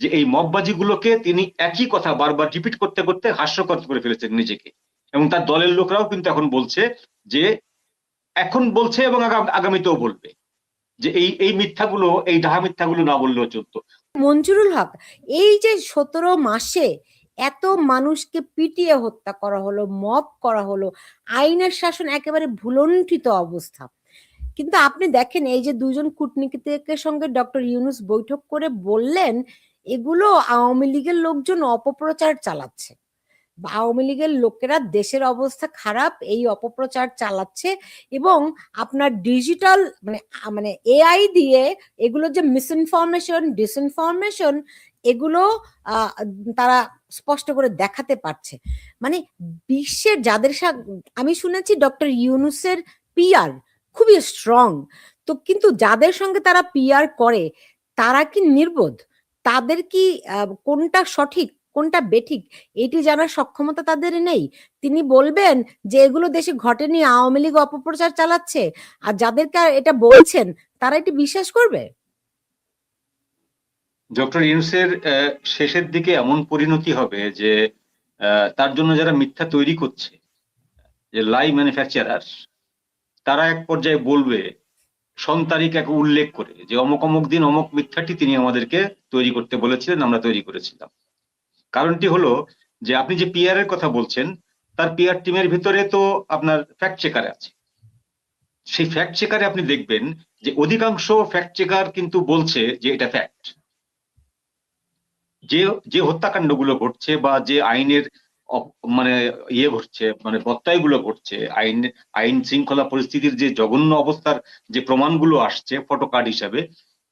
যে এই মববাজি গুলোকে তিনি একই কথা বারবার রিপিট করতে করতে হাস্যকর করে ফেলেছেন নিজেকে। এবং তার দলের লোকরাও কিন্তু এখন বলছে যে, এখন বলছে এবং আগা- আগামীতেও বলবে যে এই এই মিথ্যাগুলো, এই ডাহা মিথ্যাগুলো না বললেও চলতো। মঞ্জুরুল হক, এই যে সতেরো মাসে এত মানুষকে পিটিয়ে হত্যা করা হলো, মব করা হলো, আইনের শাসন একেবারে ভুলণ্ঠিত অবস্থা। কিন্তু আপনি দেখেন, এই যে দুজন কূটনীতিকের সঙ্গে ডক্টর ইউনুস বৈঠক করে বললেন এগুলো আওয়ামী লীগের লোকজন অপপ্রচার চালাচ্ছে। আওয়ামী লীগের লোকেরা দেশের অবস্থা খারাপ, এই অপপ্রচার চালাচ্ছে এবং আপনার ডিজিটাল মানে মানে এআই দিয়ে এগুলো যে মিসইনফরমেশন ডিসইনফরমেশন এগুলো তারা স্পষ্ট করে দেখাতে পারছে। মানে বিশ্বের যাদের আমি শুনেছি ডক্টর ইউনুসের পিআর খুবই স্ট্রং তো কিন্তু যাদের সঙ্গে তারা পিআর করে, তারা কি নির্বোধ? তাদের কি কোনটা সঠিক, কোনটা বেঠিক? এটি জানার সক্ষমতা তাদের নেই। তিনি বলবেন যে, এগুলো দেশে ঘটেনি, আওয়ামী লীগ অপপ্রচার চালাচ্ছে। আর যাদেরকে এটা বলছেন, তারা এটি বিশ্বাস করবে? ডক্টর ইউনুসের শেষের দিকে এমন পরিণতি হবে যে তার জন্য যারা মিথ্যা তৈরি করছে, যে লাই ম্যানুফ্যাকচারার, তারা এক পর্যায়ে বলবে সন এক উল্লেখ করে যে অমুক অমুক দিন অমুক মিথ্যাটি তিনি আমাদেরকে তৈরি করতে বলেছিলেন, আমরা তৈরি করেছিলাম। কারণটি হলো যে আপনি যে পিআর এর কথা বলছেন, তার পিআর টিমের ভিতরে তো আপনার ফ্যাক্ট চেকার আছে। সেই ফ্যাক্ট চেকারে আপনি দেখবেন যে অধিকাংশ ফ্যাক্ট চেকার কিন্তু বলছে যে এটা ফ্যাক্ট যে যে হত্যাকাণ্ডগুলো ঘটছে বা যে আইনের মানে ইয়ে ঘটছে মানে গুলো ঘটছে। আইন আইন শৃঙ্খলা পরিস্থিতির যে জঘন্য অবস্থার যে প্রমাণগুলো আসছে ফটোকার্ড হিসাবে,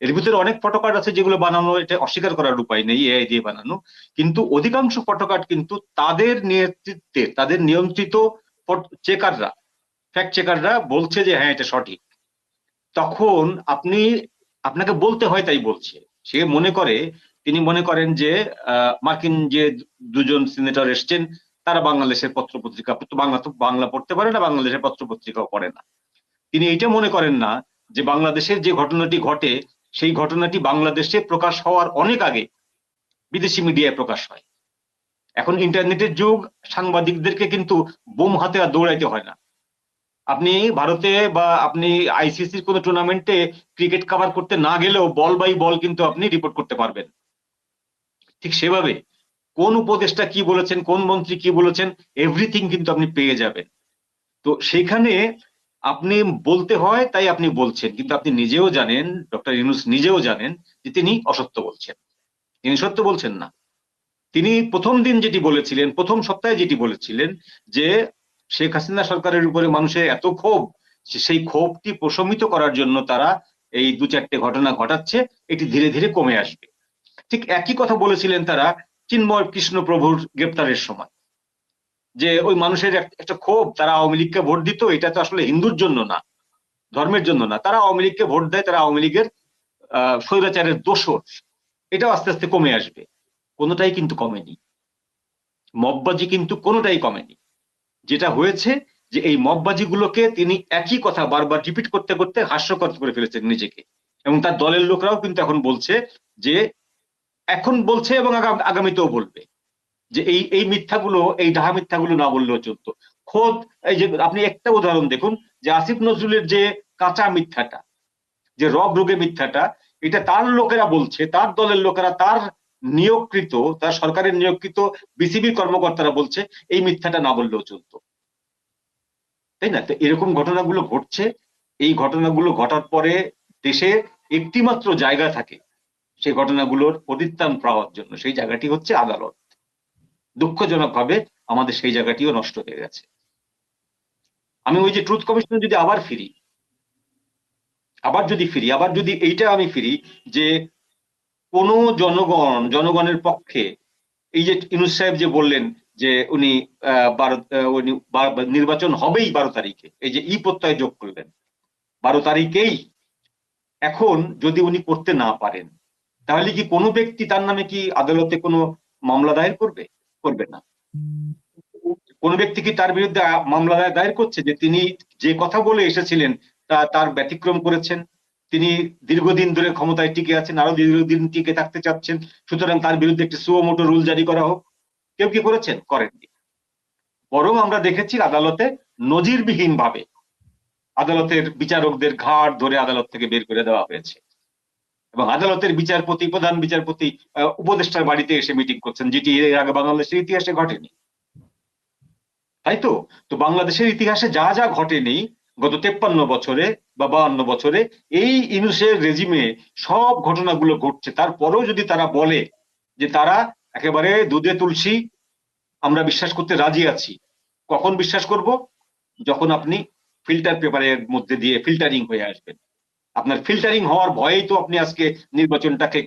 এর ভিতরে অনেক ফটোকার্ড আছে যেগুলো বানানো, এটা অস্বীকার করার উপায় নেই, এআই দিয়ে বানানো। কিন্তু অধিকাংশ ফটোকার্ড কিন্তু তাদের নেতৃত্বে, তাদের নিয়ন্ত্রিত চেকাররা, ফ্যাক্ট চেকাররা বলছে যে হ্যাঁ এটা সঠিক। তখন আপনি, আপনাকে বলতে হয় তাই বলছে। সে মনে করে তিনি মনে করেন যে মার্কিন যে দুজন সিনেটর এসছেন, তারা বাংলাদেশের পত্র পত্রিকা বাংলা তো বাংলা পড়তে পারে না, বাংলাদেশের পত্র পত্রিকাও পড়ে না। তিনি এইটা মনে করেন না যে, বাংলাদেশের যে ঘটনাটি ঘটে, সেই ঘটনাটি বাংলাদেশে প্রকাশ হওয়ার অনেক আগে বিদেশি মিডিয়ায় প্রকাশ হয়। এখন ইন্টারনেটের যুগ, সাংবাদিকদেরকে কিন্তু বোম হাতে আর দৌড়াইতে হয় না। আপনি ভারতে বা আপনি আইসিসির কোনো টুর্নামেন্টে ক্রিকেট কভার করতে না গেলেও বল বাই বল কিন্তু আপনি রিপোর্ট করতে পারবেন। ঠিক সেভাবে কোন উপদেষ্টা কি বলেছেন, কোন মন্ত্রী কি বলেছেন এভরিথিং কিন্তু আপনি পেয়ে যাবেন। তো সেখানে আপনি বলতে হয়, তাই আপনি বলছেন। কিন্তু আপনি নিজেও জানেন, ডক্টর ইউনুস নিজেও জানেন যে তিনি অসত্য বলছেন। তিনি সত্য বলছেন না। তিনি প্রথম দিন যেটি বলেছিলেন, প্রথম সপ্তাহে যেটি বলেছিলেন যে শেখ হাসিনা সরকারের উপরে মানুষের এত ক্ষোভ সেই ক্ষোভটি প্রশমিত করার জন্য তারা এই দু চারটে ঘটনা ঘটাচ্ছে, এটি ধীরে ধীরে কমে আসবে। ঠিক একই কথা বলেছিলেন তারা চিন্ময় কৃষ্ণ প্রভুর গ্রেপ্তারের সময়। যে ওই মানুষের একটা ক্ষোভ, তারা আওয়ামী লীগকে ভোট দিত, এটা তো আসলে হিন্দুর জন্য না, ধর্মের জন্য না। তারা আওয়ামী লীগকে ভোট দেয়, তারা আওয়ামী লীগের স্বৈরাচারের দোষর। এটাও আস্তে আস্তে কমে আসবে। কোনোটাই কিন্তু কমেনি। মববাজি কিন্তু কোনোটাই কমেনি। যেটা হয়েছে যে এই মববাজি গুলোকে তিনি একই কথা বারবার রিপিট করতে করতে হাস্যকর করে ফেলেছেন নিজেকে। এবং তার দলের লোকরাও কিন্তু এখন বলছে যে এখন বলছে এবং আগামীতেও বলবে যে এই এই মিথ্যাগুলো, এই ডাহা মিথ্যাগুলো না বললেও চলতো। খোদ, এই যে আপনি একটা উদাহরণ দেখুন, যে আসিফ নজরুলের যে কাঁচা মিথ্যাটা, যে রব রোগে মিথ্যাটা, এটা তার লোকেরা বলছে, তার দলের লোকেরা, তার নিয়োগকৃত, তার সরকারের নিয়োগকৃত বিসিবি কর্মকর্তারা বলছে, এই মিথ্যাটা না বললেও চলতো। তাই না? তো এরকম ঘটনাগুলো ঘটছে। এই ঘটনাগুলো ঘটার পরে দেশে একটিমাত্র জায়গা থাকে সেই ঘটনাগুলোর পরিত্রাণ পাওয়ার জন্য সেই জায়গাটি হচ্ছে আদালত। দুঃখজনকভাবে আমাদের সেই জায়গাটিও নষ্ট হয়ে গেছে। আমি ওই যে ট্রুথ কমিশন যদি আবার ফিরি, আবার যদি ফিরি, আবার যদি এইটা আমি ফিরি যে কোন জনগণ, জনগণের পক্ষে এই যে ইনুস সাহেব যে বললেন যে উনি উনি নির্বাচন হবেই বারো তারিখে, এই যে ই প্রত্যয় যোগ করলেন, বারো তারিখেই এখন যদি উনি করতে না পারেন তাহলে কি কোনো ব্যক্তি তার নামে কি আদালতে কোনো মামলা দায়ের করবে? করবে না। কোন ব্যক্তি কি তার বিরুদ্ধে মামলা দায়ের- করছে? যে তিনি যে কথা বলে এসেছিলেন, তা, তার ব্যতিক্রম করেছেন। তিনি দীর্ঘদিন ধরে ক্ষমতায় টিকে আছেন আরও দীর্ঘদিন টিকে থাকতে চাচ্ছেন। সুতরাং তার বিরুদ্ধে একটি সুমোটো রুল জারি করা হোক। কেউ কি করেছেন? করেননি। বরং আমরা দেখেছি আদালতে নজিরবিহীন ভাবে আদালতের বিচারকদের ঘাট ধরে আদালত থেকে বের করে দেওয়া হয়েছে। এবং আদালতের বিচারপতি, প্রধান বিচারপতি উপদেষ্টার বাড়িতে এসে মিটিং করছেন, যেটি এর আগে বাংলাদেশের ইতিহাসে ঘটেনি। তাই তো? তো বাংলাদেশের ইতিহাসে যা যা ঘটেনি গত তেপ্পান্ন বছরে বা বাহান্ন বছরে, এই ইনুসের রেজিমে সব ঘটনাগুলো ঘটছে। তারপরেও যদি তারা বলে যে তারা একেবারে দুধে তুলসী, আমরা বিশ্বাস করতে রাজি আছি। কখন বিশ্বাস করব? যখন আপনি ফিল্টার পেপারের মধ্যে দিয়ে ফিল্টারিং হয়ে আসবেন। আপনার ফিল্টারিং হওয়ার ভয়েই তো আপনি আজকে নির্বাচনটাকে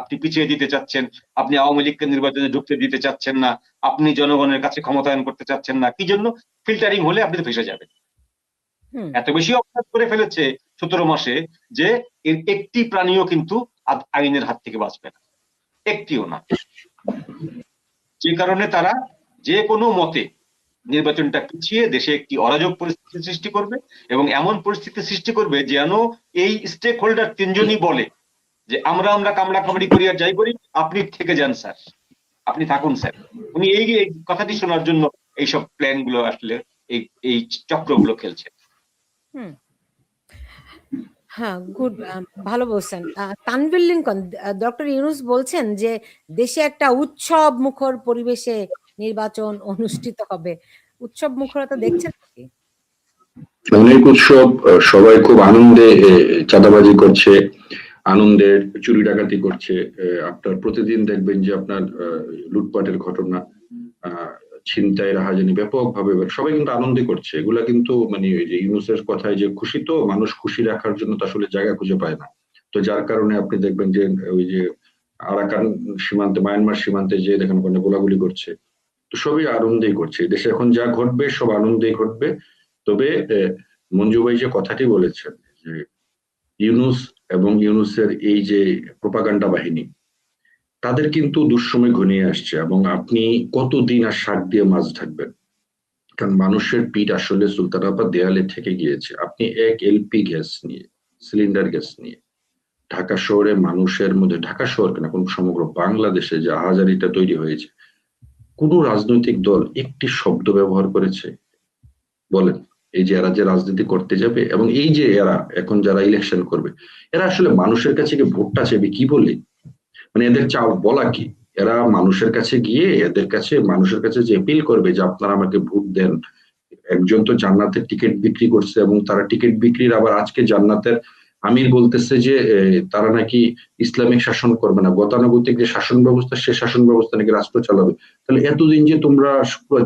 আপনি পিছিয়ে দিতে চাচ্ছেন। আপনি আওয়ামী লীগকে নির্বাচনে ঢুকতে দিতে চাচ্ছেন না। আপনি জনগণের কাছে ক্ষমতায়ন করতে চাচ্ছেন না। কি জন্য? ফিল্টারিং হলে আপনি তো ফেসে যাবেন। এত বেশি অপরাধ করে ফেলেছে সতেরো মাসে যে এর একটি প্রাণীও কিন্তু আইনের হাত থেকে বাঁচবে না। একটিও না। যে কারণে তারা যে কোনো মতে নির্বাচনটা পিছিয়ে দেশে একটি অরাজক পরিস্থিতি সৃষ্টি করবে এবং এমন পরিস্থিতি সৃষ্টি করবে যেন এই স্টেক হোল্ডার তিনজনই বলে যে আমরা আমরা কামড়া কামড়ি করি আর যাই করি আপনি থেকে যান স্যার। আপনি থাকুন স্যার। উনি এই কথাটি শোনার জন্য এইসব প্ল্যানগুলো আসলে এই এই চক্রগুলো খেলছে। হ্যাঁ গুড ভালো বলছেন। আহ, তানভীর লিঙ্কন ডক্টর ইউনুস বলছেন যে দেশে একটা উৎসব মুখর পরিবেশে নির্বাচন অনুষ্ঠিত হবে। উৎসব মুখরতা দেখছেন নাকি? অনেক উৎসব সবাই খুব আনন্দে চাঁদাবাজি করছে আনন্দের চুরি ডাকাতি করছে। আপনার প্রতিদিন দেখবেন যে আপনার লুটপাটের ঘটনা ছিনতাই, রাহাজানি ব্যাপকভাবে সবাই কিন্তু আনন্দে করছে। এগুলা কিন্তু মানে ওই যে ইউনুসের কথায় যে খুশি তো, মানুষ খুশি রাখার জন্য তো আসলে জায়গা খুঁজে পায় না। তো যার কারণে আপনি দেখবেন যে, ওই যে আরাকান সীমান্তে, মায়ানমার সীমান্তে যে দেখেন, ওখানে গোলাগুলি করছে। তো সবই আনন্দেই করছে। দেশে এখন যা ঘটবে সব আনন্দেই ঘটবে। তবে আহ, মঞ্জু ভাই যে কথাটি বলেছেন যে ইউনুস এবং ইউনুসের এই যে প্রোপাগান্ডা বাহিনী তাদের কিন্তু দুঃসময় ঘনিয়ে আসছে এবং আপনি কতদিন আর শাক দিয়ে মাছ ঢাকবেন? কারণ মানুষের পিঠ আসলে সুলতানাবাদ দেয়ালে থেকে গিয়েছে। আপনি এক এলপি গ্যাস নিয়ে সিলিন্ডার গ্যাস নিয়ে ঢাকা শহরে মানুষের মধ্যে ঢাকা শহর কেন এখন সমগ্র বাংলাদেশে যে হাজারিটা তৈরি হয়েছে। কোন রাজনৈতিক দল একটি শব্দ ব্যবহার করেছে। বলেন, এই যে এরা যে রাজনীতি করতে যাবে এবং এই যে এরা এখন যারা ইলেকশন করবে, এরা আসলে মানুষের কাছে গিয়ে ভোটটা চাইবে কি বলে? মানে এদের চাও বলা কি? এরা মানুষের কাছে গিয়ে এদের কাছে, মানুষের কাছে যে এপিল করবে যে আপনারা আমাকে ভোট দেন, একজন তো জান্নাতের টিকিট বিক্রি করছে এবং তারা টিকিট বিক্রির আবার আজকে জান্নাতের আমির বলতেছে যে তারা নাকি ইসলামিক শাসন করবে না। গতানুগতিক যে শাসন ব্যবস্থা, সে শাসন ব্যবস্থা নাকি রাষ্ট্র চালাবে। তাহলে এতদিন যে তোমরা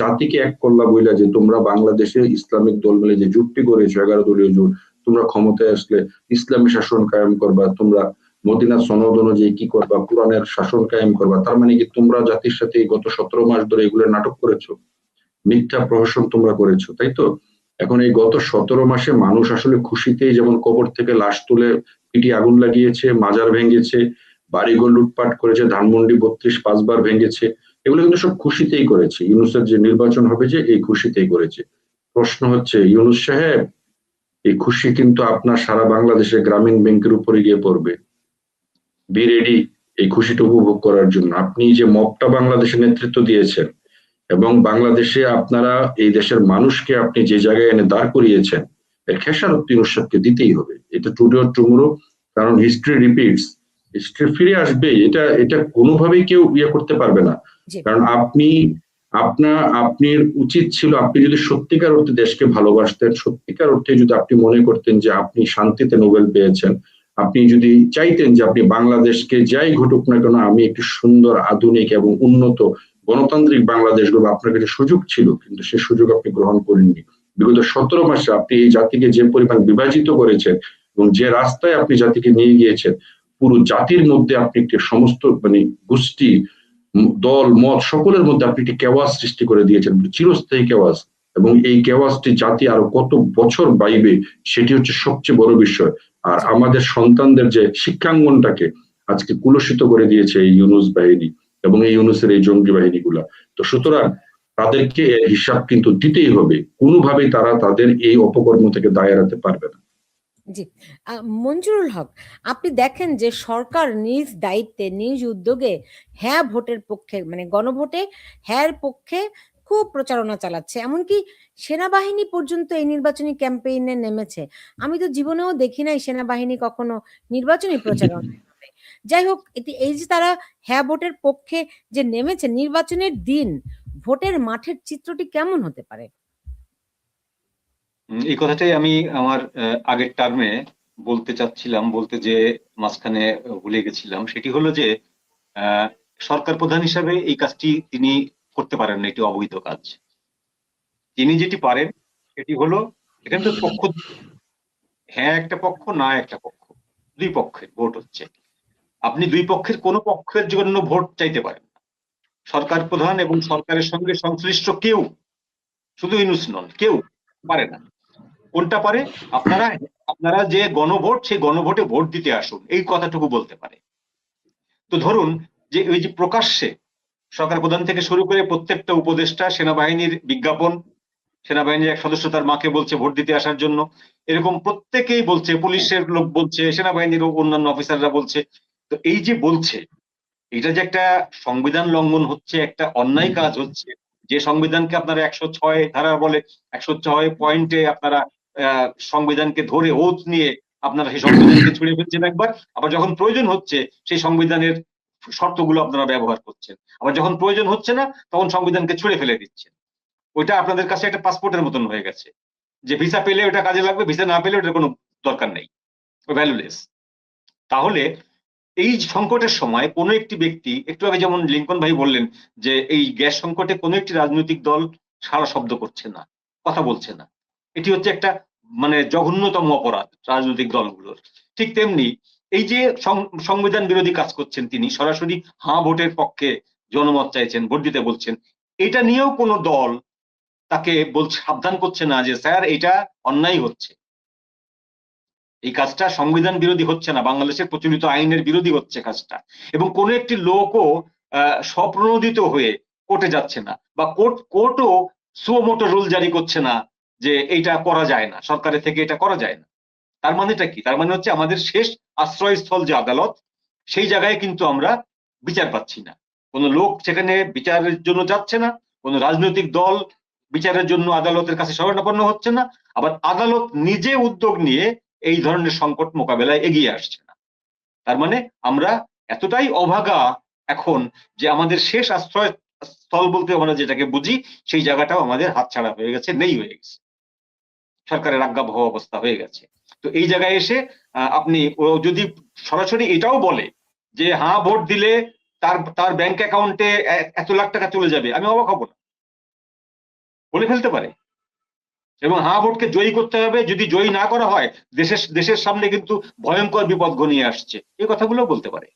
জাতিকে এক করলা বইলা যে তোমরা বাংলাদেশে ইসলামিক দল মিলে যে জোটটি করেছ, এগারো দলীয় জোট, তোমরা ক্ষমতায় আসলে ইসলামী শাসন কায়েম করবা, তোমরা মদিনা সনদ অনুযায়ী কি করবা, কোরআনের শাসন কায়েম করবা, তার মানে কি তোমরা জাতির সাথে গত সতেরো মাস ধরে এগুলো নাটক করেছ? মিথ্যা প্রহসন তোমরা করেছ, তাই তো? এখন এই গত সতেরো মাসে মানুষ আসলে খুশিতেই যেমন কবর থেকে লাশ তুলে পিটি আগুন লাগিয়েছে, মাজার ভেঙেছে, বাড়িঘর লুটপাট করেছে, ধানমন্ডি বত্রিশ পাঁচবার ভেঙেছে, এগুলো কিন্তু সব খুশিতেই করেছে। ইউনুসের যে নির্বাচন হবে যে এই খুশিতেই করেছে। প্রশ্ন হচ্ছে, ইউনুস সাহেব, এই খুশি কিন্তু আপনার সারা বাংলাদেশে গ্রামীণ ব্যাংকের উপরে গিয়ে পড়বে। বি রেডি এই খুশিটা উপভোগ করার জন্য। আপনি যে মবটা বাংলাদেশে নেতৃত্ব দিয়েছেন এবং বাংলাদেশে আপনারা এই দেশের মানুষকে আপনি যে জায়গায় এনে দাঁড় করিয়েছেন এর খেসারত ইউনুস দিতেই হবে। এটা টুডে টুমুরো কারণ হিস্ট্রি রিপিটস হিস্ট্রি ফিরে আসবে এটা এটা কোনোভাবেই কেউ ইয়ে করতে পারবে না। কারণ আপনি আপনার আপনার উচিত ছিল আপনি যদি সত্যিকার অর্থে দেশকে ভালোবাসতেন সত্যিকার অর্থে যদি আপনি মনে করতেন যে আপনি শান্তিতে নোবেল পেয়েছেন আপনি যদি চাইতেন যে আপনি বাংলাদেশকে যাই ঘটুক না কেন আমি একটি সুন্দর আধুনিক এবং উন্নত গণতান্ত্রিক বাংলাদেশ গড়ব আপনার কাছে সুযোগ ছিল, কিন্তু সে সুযোগ আপনি গ্রহণ করেননি। বিগত সতেরো মাসে আপনি এই জাতিকে যে পরিমাণ বিভাজিত করেছেন এবং যে রাস্তায় আপনি জাতিকে নিয়ে গিয়েছেন, পুরো জাতির মধ্যে আপনি একটি সমস্ত মানে গোষ্ঠী দল, মত সকলের মধ্যে আপনি একটি কেওয়াস সৃষ্টি করে দিয়েছেন চিরস্থায়ী কেওয়াস এবং এই কেওয়াসটি জাতি আরও কত বছর বাইবে সেটি হচ্ছে সবচেয়ে বড় বিষয়। আর আমাদের সন্তানদের যে শিক্ষাঙ্গনটাকে আজকে কুলসিত করে দিয়েছে এই ইউনুস বাহিনী। এবং এই ইউনুসের এই জঙ্গি বাহিনীগুলা। তো সুতরাং তাদেরকে হিসাব কিন্তু দিতেই হবে। কোনোভাবেই তারা তাদের এই অপকর্ম থেকে দায় এড়াতে পারবে না। জি। মঞ্জুরুল হক, আপনি দেখেন যে সরকার নিজ দায়িত্বে, নিজ উদ্যোগে হ্যাঁ ভোটের পক্ষে মানে গণভোটে হ্যাঁ পক্ষে খুব প্রচারণা চালাচ্ছে। এমনকি সেনাবাহিনী পর্যন্ত এই নির্বাচনী ক্যাম্পেইনে নেমেছে। আমি তো জীবনেও দেখি নাই সেনাবাহিনী কখনো নির্বাচনী প্রচারণায় নামে। যাই হোক এটি, এই যে তারা হ্যাঁ ভোটের পক্ষে যে নেমেছে নির্বাচনের দিন, ভোটের মাঠের চিত্রটি কেমন হতে পারে? এই কথাটাই আমি আমার আগের টার্মে বলতে চাচ্ছিলাম, বলতে যে মাঝখানে ভুলে গেছিলাম। সেটি হলো যে সরকার প্রধান হিসাবে এই কাজটি তিনি করতে পারেন না, এটি অবৈধ কাজ। তিনি যেটি পারেন, সেটি হলো এখানে তো পক্ষ হ্যাঁ একটা পক্ষ, না একটা পক্ষ, দুই পক্ষের ভোট হচ্ছে। আপনি দুই পক্ষের কোনো পক্ষের জন্য ভোট চাইতে পারেন সরকার প্রধান এবং সরকারের সঙ্গে সংশ্লিষ্ট কেউ শুধু ইনুস নন, কেউ পারে না। কোনটা পারে? আপনারা আপনারা যে গণভোট, সেই গণভোটে ভোট দিতে আসুন, এই কথাটুকু বলতে পারে। তো ধরুন যে ওই যে প্রকাশ্যে সরকার প্রধান থেকে শুরু করে প্রত্যেকটা উপদেষ্টা, সেনাবাহিনীর বিজ্ঞাপন, সেনাবাহিনীর এক সদস্য তার মাকে বলছে ভোট দিতে আসার জন্য, এরকম প্রত্যেকেই বলছে, পুলিশের লোক বলছে, সেনাবাহিনীর অন্যান্য অফিসাররা বলছে তো এই যে বলছে, এটা যে একটা সংবিধান লঙ্ঘন হচ্ছে, একটা অন্যায় কাজ হচ্ছে, যে সংবিধানকে আপনারা একশো ছয় ধারা বলে, একশো ছয় পয়েন্টে আপনারা সংবিধানকে ধরে ওত নিয়ে আপনারা সেই সংবিধানকে ছুড়ে ফেলছেন একবার। আবার যখন প্রয়োজন হচ্ছে, সেই সংবিধানের শর্তগুলো আপনারা ব্যবহার করছেন। আবার যখন প্রয়োজন হচ্ছে না, তখন সংবিধানকে ছুড়ে ফেলে দিচ্ছেন। ওইটা আপনাদের কাছে একটা পাসপোর্টের মতন হয়ে গেছে। যে ভিসা পেলে ওটা কাজে লাগবে, ভিসা না পেলে ওটার কোনো দরকার নেই। ভ্যালুলেস তাহলে এই সংকটের সময় কোনো একটি ব্যক্তি, একটু আগে যেমন লিঙ্কন ভাই বললেন যে এই গ্যাস সংকটে কোনো একটি রাজনৈতিক দল সারা শব্দ করছে না, কথা বলছে না। এটি হচ্ছে একটা মানে জঘন্যতম অপরাধ রাজনৈতিক দলগুলোর। ঠিক তেমনি এই যে সংবিধান বিরোধী কাজ করছেন তিনি, সরাসরি হাঁ ভোটের পক্ষে জনমত চাইছেন, ভোট দিতে বলছেন, এটা নিয়েও কোনো দল তাকে বলছে, সাবধান করছে না যে, স্যার, এটা অন্যায় হচ্ছে। এই কাজটা সংবিধান বিরোধী হচ্ছে না বাংলাদেশের প্রচলিত আইনের বিরোধী হচ্ছে কাজটা। এবং কোনো একটি লোকও স্বপ্রণোদিত হয়ে কোর্টে যাচ্ছে না বা কোর্ট, কোর্টও সুমোটো রুল জারি করছে না যে এইটা করা যায় না, সরকারের থেকে এটা করা যায় না। তার মানেটা কি? তার মানে হচ্ছে আমাদের শেষ আশ্রয়স্থল যে আদালত, সেই জায়গায় কিন্তু আমরা বিচার পাচ্ছি না। কোনো লোক সেখানে বিচারের জন্য যাচ্ছে না, কোনো রাজনৈতিক দল বিচারের জন্য আদালতের কাছে শরণাপন্ন হচ্ছে না, আবার আদালত নিজে উদ্যোগ নিয়ে এই ধরনের সংকট মোকাবেলায় এগিয়ে আসছে না। তার মানে আমরা এতটাই অভাগা এখন যে আমাদের শেষ আশ্রয় স্থল বলতে আমরা যেটাকে বুঝি সেই জায়গাটাও আমাদের হাতছাড়া হয়ে গেছে নেই হয়ে গেছে। সরকারের আজ্ঞাবহ অবস্থা হয়ে গেছে। তো এই জায়গায় এসে আহ, আপনি যদি সরাসরি এটাও বলে যে হ্যাঁ ভোট দিলে তার তার ব্যাংক অ্যাকাউন্টে এত লাখ টাকা চলে যাবে আমি অবাক হব না। বলে ফেলতে পারে। এবং হা ভোটকে জয়ী করতে হবে। যদি জয়ী না করা হয়, দেশের দেশের সামনে কিন্তু ভয়ঙ্কর বিপদ ঘনিয়ে আসছে। এই কথাগুলো বলতে পারে।